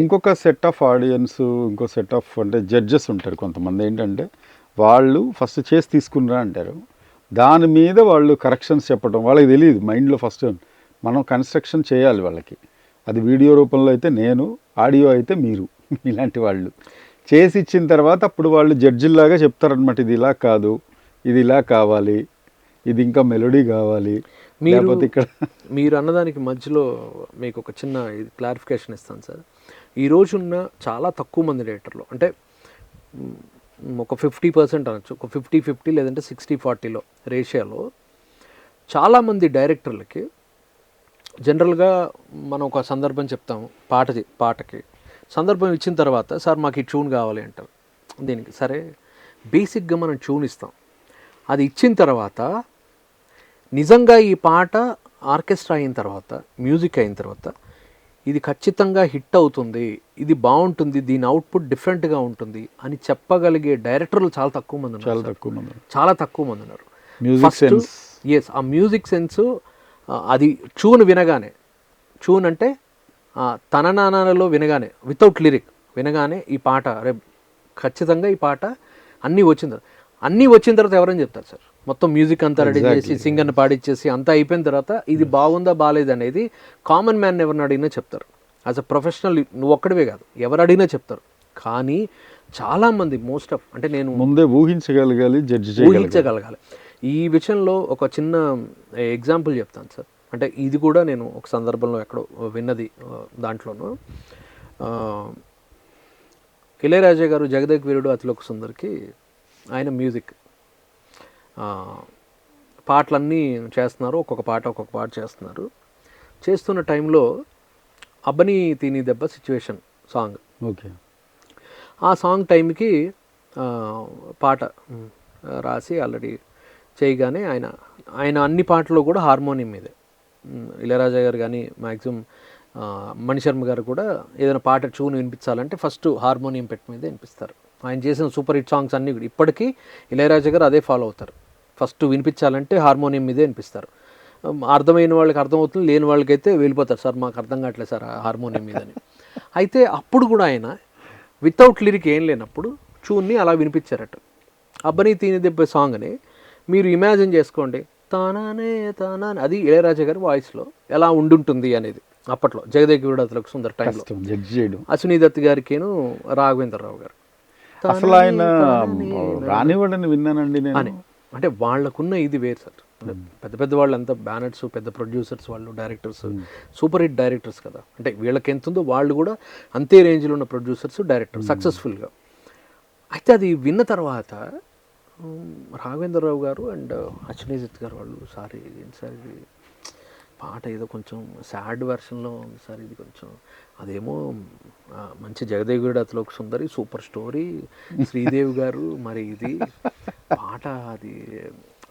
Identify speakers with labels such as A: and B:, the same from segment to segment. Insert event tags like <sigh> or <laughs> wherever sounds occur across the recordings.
A: ఇంకొక set of audience ఇంకో set of అంటే జడ్జెస్ ఉంటారు కొంతమంది. ఏంటంటే వాళ్ళు ఫస్ట్ చేసి తీసుకున్నారా అంటారు. దాని మీద వాళ్ళు కరెక్షన్స్ చెప్పడం వాళ్ళకి తెలియదు మైండ్లో ఫస్ట్ మనం కన్స్ట్రక్షన్ చేయాలి వాళ్ళకి. అది వీడియో రూపంలో అయితే నేను ఆడియో అయితే మీరు <laughs> ఇలాంటి వాళ్ళు. చేసి ఇచ్చిన తర్వాత అప్పుడు వాళ్ళు జడ్జిల్లాగా చెప్తారనమాట ఇది ఇలా కాదు ఇది ఇలా కావాలి ఇది ఇంకా మెలోడీ కావాలి.
B: మీరు
A: ఇక్కడ
B: మీరు అన్నదానికి మధ్యలో మీకు ఒక చిన్న క్లారిఫికేషన్ ఇస్తాను సార్. ఈ రోజున్న చాలా తక్కువ మంది డైరెక్టర్లు అంటే ఒక ఫిఫ్టీ పర్సెంట్ అనొచ్చు ఒక ఫిఫ్టీ ఫిఫ్టీ లేదంటే సిక్స్టీ ఫార్టీలో రేషియోలో చాలామంది డైరెక్టర్లకి జనరల్గా మనం ఒక సందర్భం చెప్తాము పాట పాటకి. సందర్భం ఇచ్చిన తర్వాత సార్ మాకు ఈ ట్యూన్ కావాలి అంటారు. దీనికి సరే బేసిక్గా మనం ట్యూన్ ఇస్తాం. అది ఇచ్చిన తర్వాత నిజంగా ఈ పాట ఆర్కెస్ట్రా అయిన తర్వాత మ్యూజిక్ అయిన తర్వాత ఇది ఖచ్చితంగా హిట్ అవుతుంది ఇది బాగుంటుంది దీని అవుట్పుట్ డిఫరెంట్గా ఉంటుంది అని చెప్పగలిగే డైరెక్టర్లు చాలా తక్కువ మంది ఉన్నారు
A: చాలా. తక్కువ మంది
B: చాలా తక్కువ మంది ఉన్నారు.
A: మ్యూజిక్ సెన్స్
B: ఎస్ ఆ మ్యూజిక్ సెన్స్ అది చూన్ వినగానే చూన్ అంటే తన నానాలలో వినగానే వితౌట్ లిరిక్ వినగానే ఈ పాట అరే ఖచ్చితంగా ఈ పాట అన్నీ వచ్చిన తర్వాత అన్నీ వచ్చిన తర్వాత ఎవరని చెప్తారు సార్? మొత్తం మ్యూజిక్ అంతా రెడీ చేసి సింగర్ని పాడిచ్చేసి అంతా అయిపోయిన తర్వాత ఇది బాగుందా బాగాలేదు అనేది కామన్ మ్యాన్ ఎవరిని అడిగినా చెప్తారు. యాజ్ అ ప్రొఫెషనల్ నువ్వు ఒక్కడివే కాదు ఎవరు అడిగినా చెప్తారు. కానీ చాలామంది మోస్ట్ ఆఫ్ అంటే నేను
A: ముందే ఊహించగలగాలి జడ్జి
B: ఊహించగలగాలి. ఈ విషయంలో ఒక చిన్న ఎగ్జాంపుల్ చెప్తాను సార్. అంటే ఇది కూడా నేను ఒక సందర్భంలో ఎక్కడో విన్నది దాంట్లోనూ. ఇళయరాజా గారు జగదేక్ వీరుడు అతిలోక సుందర్కి ఆయన మ్యూజిక్ పాటలన్నీ చేస్తున్నారు. ఒక్కొక్క పాట ఒక్కొక్క పాట చేస్తున్నారు. చేస్తున్న టైంలో అబ్బని తిని దెబ్బ సిచ్యువేషన్ సాంగ్
A: ఓకే.
B: ఆ సాంగ్ టైంకి పాట రాసి ఆల్రెడీ చేయగానే ఆయన ఆయన అన్ని పాటలు కూడా హార్మోనియం మీదే. ఇళయరాజా గారు కానీ మ్యాక్సిమం మణిశర్మ గారు కూడా ఏదైనా పాట ట్యూన్ వినిపించాలంటే ఫస్ట్ హార్మోనియం పెట్టి మీదే వినిపిస్తారు. ఆయన చేసిన సూపర్ హిట్ సాంగ్స్ అన్నీ కూడా ఇప్పటికీ ఇళయరాజా గారు అదే ఫాలో అవుతారు. ఫస్ట్ వినిపించాలంటే హార్మోనియం మీదే వినిపిస్తారు. అర్థమైన వాళ్ళకి అర్థమవుతుంది లేని వాళ్ళకైతే వెళ్ళిపోతారు. సార్ మాకు అర్థం కావట్లేదు సార్ హార్మోనియం మీదని. అయితే అప్పుడు కూడా ఆయన వితౌట్ లిరిక్ ఏం లేనప్పుడు చూన్ని అలా వినిపించారట. అబ్బని తీని దెబ్బ సాంగ్ని మీరు ఇమాజిన్ చేసుకోండి. తానానే తానానే అది ఇళయరాజా గారి వాయిస్లో ఎలా ఉండుంటుంది అనేది అప్పట్లో. జగదేక్ వీడతలకు సుందర్ టైంలో
A: కష్టం జడ్జి చేయడం.
B: అశ్విని దత్ గారికేను రాఘవేంద్రరావు గారు.
A: అసలు ఆయన రానివ్వడని విన్నానండి నేను.
B: అంటే వాళ్ళకున్న ఇది వేరు సార్. పెద్ద పెద్ద వాళ్ళు అంతా బ్యానర్స్ పెద్ద ప్రొడ్యూసర్స్ వాళ్ళు డైరెక్టర్స్ సూపర్ హిట్ డైరెక్టర్స్ కదా. అంటే వీళ్ళకి ఎంత ఉందో వాళ్ళు కూడా అంతే రేంజ్లో ఉన్న ప్రొడ్యూసర్స్ డైరెక్టర్ సక్సెస్ఫుల్గా. అయితే అది విన్న తర్వాత రాఘవేంద్రరావు గారు అండ్ అశ్వనీజిత్ గారు వాళ్ళు సార్ ఏంటి సార్ ఇది పాట ఏదో కొంచెం సాడ్ వెర్షన్లో ఉంది సార్ ఇది కొంచెం అదేమో మంచి జగదేవుడు అతలోకి సుందరి సూపర్ స్టోరీ శ్రీదేవి గారు మరి ఇది పాట అది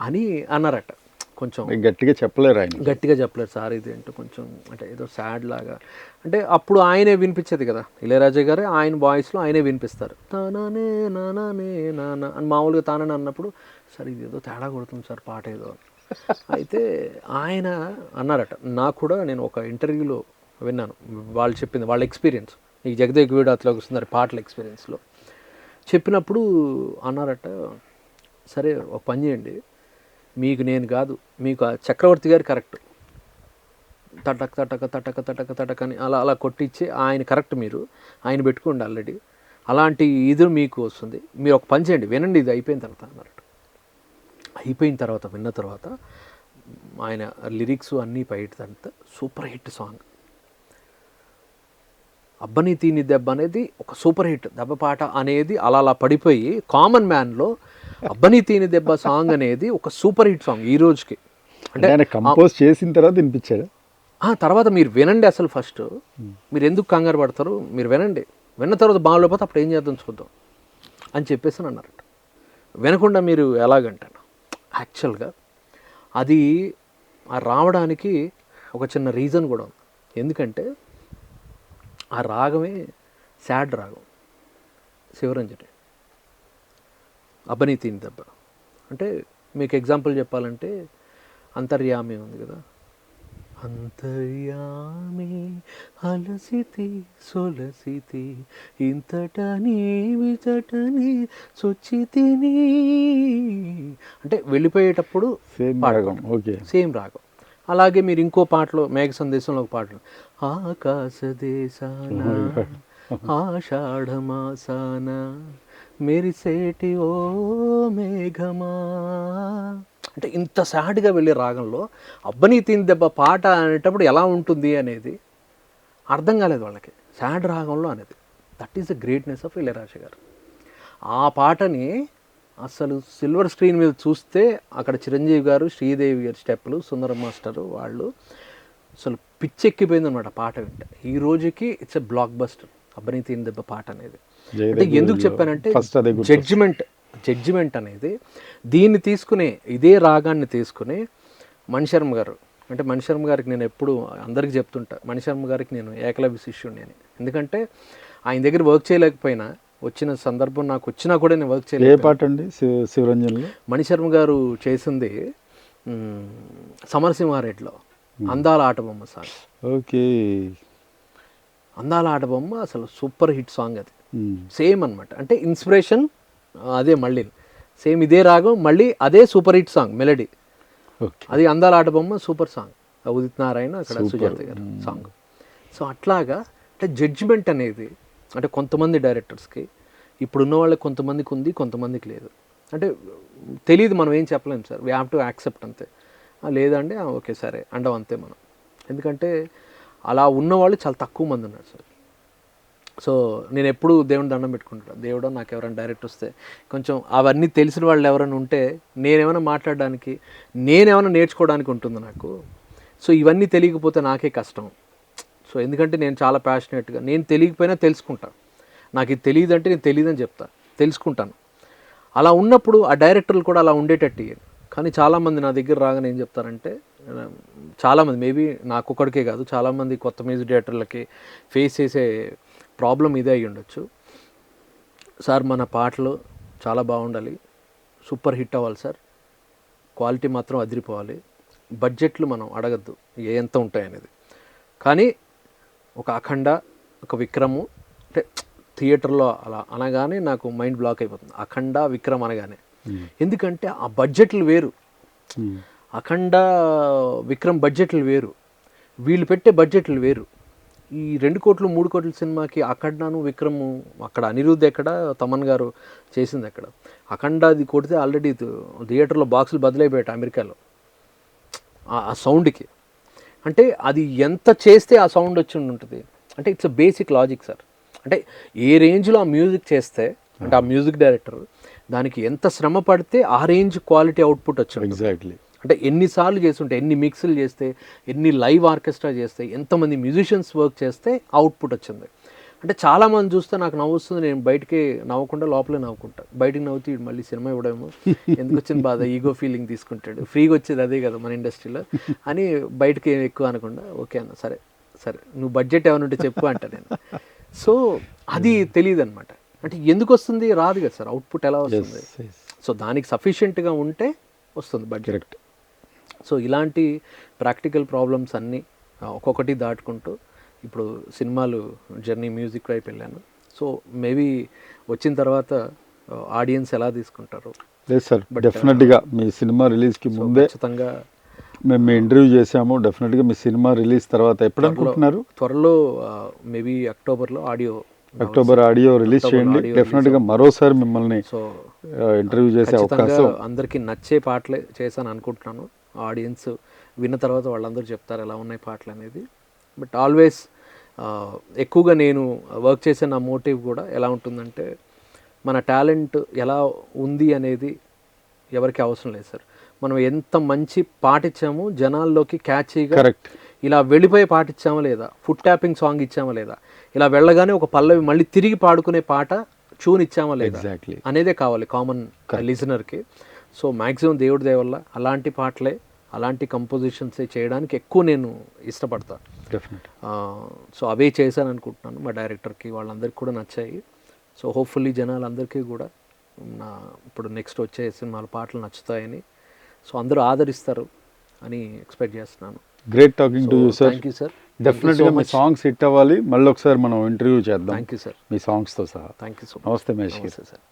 B: అని అన్నారట. కొంచెం
A: గట్టిగా చెప్పలేరు ఆయన.
B: గట్టిగా చెప్పలేరు. సార్ ఇది అంటే కొంచెం అంటే ఏదో సాడ్ లాగా. అంటే అప్పుడు ఆయనే వినిపించేది కదా. ఇళయరాజా గారే ఆయన వాయిస్లో ఆయనే వినిపిస్తారు. తానానే నానానే నానా అని మామూలుగా తానని అన్నప్పుడు సార్ ఇది ఏదో తేడా కొడుతుంది సార్ పాట ఏదో. అయితే ఆయన అన్నారట. నాకు కూడా నేను ఒక ఇంటర్వ్యూలో విన్నాను. వాళ్ళు చెప్పింది వాళ్ళ ఎక్స్పీరియన్స్ ఈ జగదేక్ వీడు అట్లా వస్తున్నారు పాటల ఎక్స్పీరియన్స్లో చెప్పినప్పుడు అన్నారట సరే ఒక పని చేయండి. మీకు నేను కాదు మీకు ఆ చక్రవర్తి గారు కరెక్ట్. తటక తటక తటక తటక తటక అని అలా అలా కొట్టించి ఆయన కరెక్ట్ మీరు. ఆయన పెట్టుకోండి ఆల్రెడీ. అలాంటి ఇది మీకు వస్తుంది. మీరు ఒక పని చేయండి వినండి ఇది అయిపోయిన తర్వాత అన్నట్టు. అయిపోయిన తర్వాత విన్న తర్వాత ఆయన లిరిక్స్ అన్నీ బయట తర్వాత సూపర్ హిట్ సాంగ్. అబ్బని తీని దెబ్బ అనేది ఒక సూపర్ హిట్ దెబ్బ పాట అనేది అలా అలా పడిపోయి కామన్ మ్యాన్లో అబ్బని తీని దెబ్బ సాంగ్ అనేది ఒక సూపర్ హిట్ సాంగ్ ఈ రోజుకి.
A: అంటే ఆయన కంపోజ్ చేసిన తర్వాత వినిపించాడు.
B: ఆ తర్వాత మీరు వినండి అసలు ఫస్ట్. మీరు ఎందుకు కంగారు పడతారు? మీరు వినండి. విన్న తర్వాత బాగాలేకపోతే అప్పుడు ఏం చేద్దాం చూద్దాం అని చెప్పేసి అని అన్నారట. వినకుండా మీరు ఎలాగంటాను యాక్చువల్గా అది ఆ రావడానికి ఒక చిన్న రీజన్ కూడా ఉంది. ఎందుకంటే ఆ రాగమే సాడ్ రాగం. శివరంజని. అబ్బని తిని దెబ్బ. అంటే మీకు ఎగ్జాంపుల్ చెప్పాలంటే అంతర్యామి ఉంది కదా. అంతర్యామి అలసితి సొలసితి ఇంతటని విచటని సొచ్చితిని అంటే వెళ్ళిపోయేటప్పుడు
A: రాగం ఓకే.
B: సేమ్ రాగం. అలాగే మీరు ఇంకో పాటలో మేఘ సందేశంలో ఒక పాటలో ఆకాశ దేశాన <laughs> ఆషాఢమాసాన మెరిసేటి ఓ మేఘమా. అంటే ఇంత సాడ్గా వెళ్ళే రాగంలో అబ్బని తిని దెబ్బ పాట అనేటప్పుడు ఎలా ఉంటుంది అనేది అర్థం కాలేదు వాళ్ళకి. సాడ్ రాగంలో అనేది. That is the greatness of Ilaiyaraaja garu. ఆ పాటని అసలు సిల్వర్ స్క్రీన్ మీద చూస్తే అక్కడ చిరంజీవి గారు శ్రీదేవి గారు స్టెప్లు సుందర మాస్టర్ వాళ్ళు అసలు పిచ్చెక్కిపోయింది అనమాట పాట వింటే. ఈ రోజుకి ఇట్స్ ఎ బ్లాక్ బస్టర్ అబ్బని తీని దెబ్బ పాట అనేది. అంటే ఎందుకు చెప్పానంటే జడ్జిమెంట్ జడ్జిమెంట్ అనేది దీన్ని తీసుకునే ఇదే రాగాన్ని తీసుకుని మణిశర్మ గారు. అంటే మణిశర్మ గారికి నేను ఎప్పుడు అందరికీ చెప్తుంటా మణిశర్మ గారికి నేను ఏకలవ్య శిష్యుడిని అని. ఎందుకంటే ఆయన దగ్గర వర్క్ చేయలేకపోయినా వచ్చిన సందర్భం నాకు వచ్చినా కూడా నేను వర్క్
A: ఏ
B: చేయలేదు
A: పాట అండి? శివరంజన్లో?
B: మణిశర్మ గారు చేసింది సమరసింహారెడ్డిలో అందాల ఆటబొమ్మ సాంగ్
A: ఓకే.
B: అందాల ఆటబొమ్మ అసలు సూపర్ హిట్ సాంగ్ అది. సేమ్ అన్నమాట. అంటే ఇన్స్పిరేషన్ అదే మళ్ళీ. సేమ్ ఇదే రాగం మళ్ళీ అదే సూపర్ హిట్ సాంగ్ మెలడీ. అది అందాల ఆటబొమ్మ సూపర్ సాంగ్. ఉదిత్ నారాయణ అక్కడ సుజాత గారు సాంగ్. సో అట్లాగా అంటే జడ్జిమెంట్ అనేది అంటే కొంతమంది డైరెక్టర్స్కి ఇప్పుడున్న వాళ్ళకి కొంతమందికి ఉంది కొంతమందికి లేదు. అంటే తెలియదు మనం ఏం చెప్పలేము sir. We have to accept అంతే. లేదండి ఓకే సరే అండం అంతే మనం. ఎందుకంటే అలా ఉన్నవాళ్ళు చాలా తక్కువ మంది ఉన్నారు సార్. సో నేను ఎప్పుడు దేవుని దండం పెట్టుకుంటాను దేవుడు నాకు ఎవరైనా డైరెక్ట్ వస్తే కొంచెం అవన్నీ తెలిసిన వాళ్ళు ఎవరైనా ఉంటే నేనేమైనా మాట్లాడడానికి నేనేమైనా నేర్చుకోవడానికి ఉంటుంది నాకు. సో ఇవన్నీ తెలియకపోతే నాకే కష్టం. సో ఎందుకంటే నేను చాలా ప్యాషనెట్గా నేను తెలియకపోయినా తెలుసుకుంటాను నాకు ఇది తెలియదు అంటే నేను తెలియదని చెప్తాను తెలుసుకుంటాను. అలా ఉన్నప్పుడు ఆ డైరెక్టర్లు కూడా అలా ఉండేటట్టు కానీ చాలామంది నా దగ్గర రాగానే ఏం చెప్తారంటే చాలామంది మేబీ నాకు ఒక్కడికే కాదు చాలామంది కొత్త మ్యూజిక్ డైరెక్టర్లకి ఫేస్ చేసే ప్రాబ్లం ఇదే అయి ఉండొచ్చు. సార్ మన పాటలు చాలా బాగుండాలి. సూపర్ హిట్ అవ్వాలి సార్. క్వాలిటీ మాత్రం అదిరిపోవాలి. బడ్జెట్లు మనం అడగద్దు ఏ ఎంత ఉంటాయి అనేది. కానీ ఒక అఖండ ఒక విక్రము అంటే థియేటర్లో అలా అనగానే నాకు మైండ్ బ్లాక్ అయిపోతుంది. అఖండ విక్రమ్ అనగానే. ఎందుకంటే ఆ బడ్జెట్లు వేరు.
A: ఉమ్.
B: అఖండ విక్రమ్ బడ్జెట్లు వేరు. వీళ్ళు పెట్టే బడ్జెట్లు వేరు. ఈ రెండు కోట్లు మూడు కోట్ల సినిమాకి అఖండాను విక్రమ్ అక్కడ అనిరుద్ధ్ ఎక్కడ తమన్ గారు చేసింది ఎక్కడ? అఖండ అది కొడితే ఆల్రెడీ థియేటర్లో బాక్సులు బదులైపోయాట అమెరికాలో. ఆ- సౌండ్కి అంటే అది ఎంత చేస్తే ఆ సౌండ్ వచ్చి ఉంటుంది అంటే it's a basic logic sir అంటే ఏ రేంజ్లో ఆ మ్యూజిక్ చేస్తే అంటే ఆ మ్యూజిక్ డైరెక్టర్ దానికి ఎంత శ్రమ పడితే ఆ రేంజ్ క్వాలిటీ అవుట్పుట్ వచ్చి ఉంటుంది.
A: ఎగ్జాక్ట్లీ
B: అంటే ఎన్నిసార్లు చేస్తుంటే ఎన్ని మిక్స్లు చేస్తే ఎన్ని లైవ్ ఆర్కెస్ట్రా చేస్తే ఎంతమంది మ్యూజిషియన్స్ వర్క్ చేస్తే అవుట్పుట్ వచ్చింది. అంటే చాలామంది చూస్తే నాకు నవ్వు వస్తుంది నేను బయటికి నవ్వకుండా లోపలే నవ్వుకుంటా. బయటికి నవ్వుతూ మళ్ళీ సినిమా ఇవ్వడేమో ఎందుకు వచ్చింది బాధ ఈగో ఫీలింగ్ తీసుకుంటాడు. ఫ్రీగా వచ్చేది అదే కదా మన ఇండస్ట్రీలో అని బయటకి ఏం ఎక్కువ అనకుండా ఓకే అన్న సరే సరే నువ్వు బడ్జెట్ ఏమైనా ఉంటే చెప్పు అంట నేను. సో అది తెలియదు అనమాట అంటే ఎందుకు వస్తుంది? రాదు కదా సార్ అవుట్పుట్ ఎలా వస్తుంది? సో దానికి సఫిషియెంట్గా ఉంటే వస్తుంది బడ్జెట్. సో ఇలాంటి ప్రాక్టికల్ ప్రాబ్లమ్స్ అన్నీ ఒక్కొక్కటి దాటుకుంటూ ఇప్పుడు సినిమాలు జర్నీ మ్యూజిక్ వైపు వెళ్ళాను. సో మేబీ వచ్చిన తర్వాత ఆడియన్స్ ఎలా తీసుకుంటారు?
A: లేదు సార్ డెఫినెట్గా మీ సినిమా రిలీజ్కి ముందే
B: ఖచ్చితంగా
A: మేము మీ ఇంటర్వ్యూ చేసాము డెఫినెట్గా మీ సినిమా రిలీజ్ తర్వాత ఎప్పుడు అనుకుంటున్నారు?
B: త్వరలో మేబీ అక్టోబర్లో ఆడియో
A: అక్టోబర్ ఆడియో రిలీజ్ చేయండి. డెఫినెట్గా మరోసారి మిమ్మల్ని
B: సో
A: ఇంటర్వ్యూ చేసే అవకాశం
B: అందరికీ నచ్చే పాటలే చేశాను అనుకుంటున్నాను. ఆడియన్స్ విన్న తర్వాత వాళ్ళందరూ చెప్తారు ఎలా ఉన్నాయి పాటలు అనేది. బట్ ఆల్వేస్ ఎక్కువగా నేను వర్క్ చేసే నా మోటివ్ కూడా ఎలా ఉంటుందంటే మన టాలెంట్ ఎలా ఉంది అనేది ఎవరికి అవసరం లేదు సార్. మనం ఎంత మంచి పాట ఇచ్చామో జనాల్లోకి క్యాచీగా
A: కరెక్ట్.
B: ఇలా వెళ్ళిపోయే పాట ఇచ్చామా లేదా? ఫుడ్ ట్యాపింగ్ సాంగ్ ఇచ్చామా లేదా? ఇలా వెళ్ళగానే ఒక పల్లవి మళ్ళీ తిరిగి పాడుకునే పాట ట్యూన్ ఇచ్చామా లేదా?
A: ఎగ్జాక్ట్లీ
B: అనేదే కావాలి కామన్ లిజనర్కి. సో మ్యాక్సిమం దేవుడి దయ వల్ల అలాంటి పాటలే అలాంటి కంపోజిషన్స్ చేయడానికి ఎక్కువ నేను ఇష్టపడతాను
A: డెఫినెట్
B: సో అవే చేశాను అనుకుంటున్నాను మా డైరెక్టర్కి వాళ్ళందరికీ కూడా నచ్చాయి. సో హోప్ఫుల్లీ జనాలందరికీ కూడా నా ఇప్పుడు నెక్స్ట్ వచ్చే సినిమాల పాటలు నచ్చుతాయని. సో అందరూ ఆదరిస్తారు అని ఎక్స్పెక్ట్ చేస్తున్నాను.
A: Great talking to you sir
B: thank you sir
A: డెఫినెట్గా మీ సాంగ్స్ హిట్ అవ్వాలి. మళ్ళీ ఒకసారి మనం ఇంటర్వ్యూ చేద్దాం.
B: థ్యాంక్ యూ సార్
A: మీ సాంగ్స్తో సహా.
B: థ్యాంక్ యూ సో
A: నమస్తే మహేష్
B: సార్